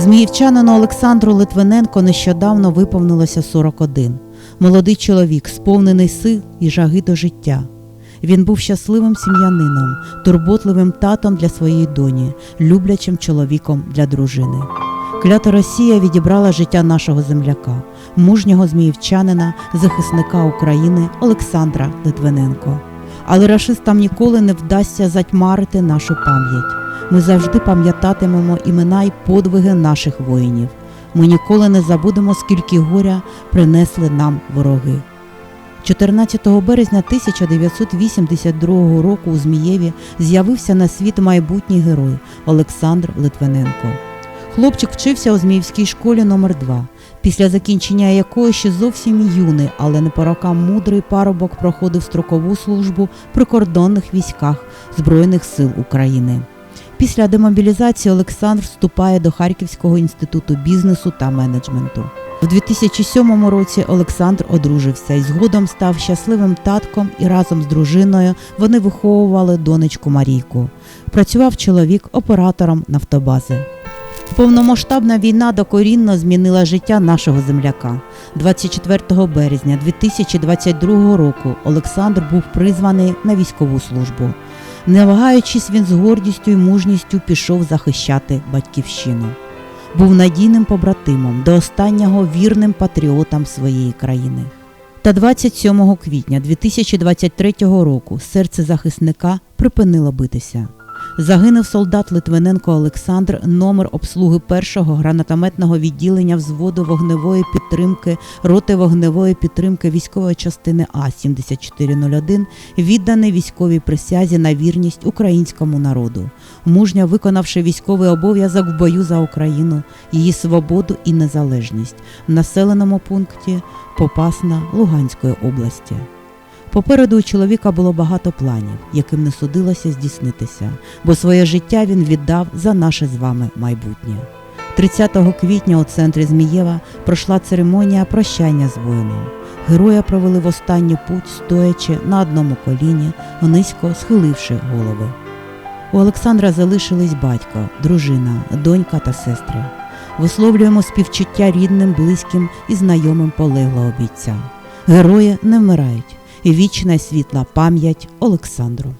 Зміївчанину Олександру Литвиненко нещодавно виповнилося 41. Молодий чоловік, сповнений сил і жаги до життя. Він був щасливим сім'янином, турботливим татом для своєї доні, люблячим чоловіком для дружини. Клята Росія відібрала життя нашого земляка, мужнього зміївчанина, захисника України Олександра Литвиненко. Але рашистам ніколи не вдасться затьмарити нашу пам'ять. Ми завжди пам'ятатимемо імена й подвиги наших воїнів. Ми ніколи не забудемо, скільки горя принесли нам вороги. 14 березня 1982 року у Змієві з'явився на світ майбутній герой Олександр Литвиненко. Хлопчик вчився у Зміївській школі номер 2 після закінчення якої ще зовсім юний, але не по рокам мудрий парубок проходив строкову службу в прикордонних військах Збройних сил України. Після демобілізації Олександр вступає до Харківського інституту бізнесу та менеджменту. У 2007 році Олександр одружився і згодом став щасливим татком і разом з дружиною вони виховували донечку Марійку. Працював чоловік оператором нафтобази. Повномасштабна війна докорінно змінила життя нашого земляка. 24 березня 2022 року Олександр був призваний на військову службу. Не вагаючись, він з гордістю і мужністю пішов захищати батьківщину. Був надійним побратимом до останнього вірним патріотом своєї країни. Та 27 квітня 2023 року серце захисника припинило битися. Загинув солдат Литвиненко Олександр, номер обслуги першого гранатометного відділення взводу вогневої підтримки роти вогневої підтримки військової частини А 7401, відданий військовій присязі на вірність українському народу, мужньо виконавши військовий обов'язок в бою за Україну, її свободу і незалежність в населеному пункті Попасна Луганської області. Попереду у чоловіка було багато планів, яким не судилося здійснитися, бо своє життя він віддав за наше з вами майбутнє. 30 квітня у центрі Змієва пройшла церемонія прощання з воїном. Героя провели в останню путь, стоячи на одному коліні, низько схиливши голови. У Олександра залишились батько, дружина, донька та сестри. Висловлюємо співчуття рідним, близьким і знайомим полеглого бійця. Герої не вмирають вічна світла пам'ять Олександру.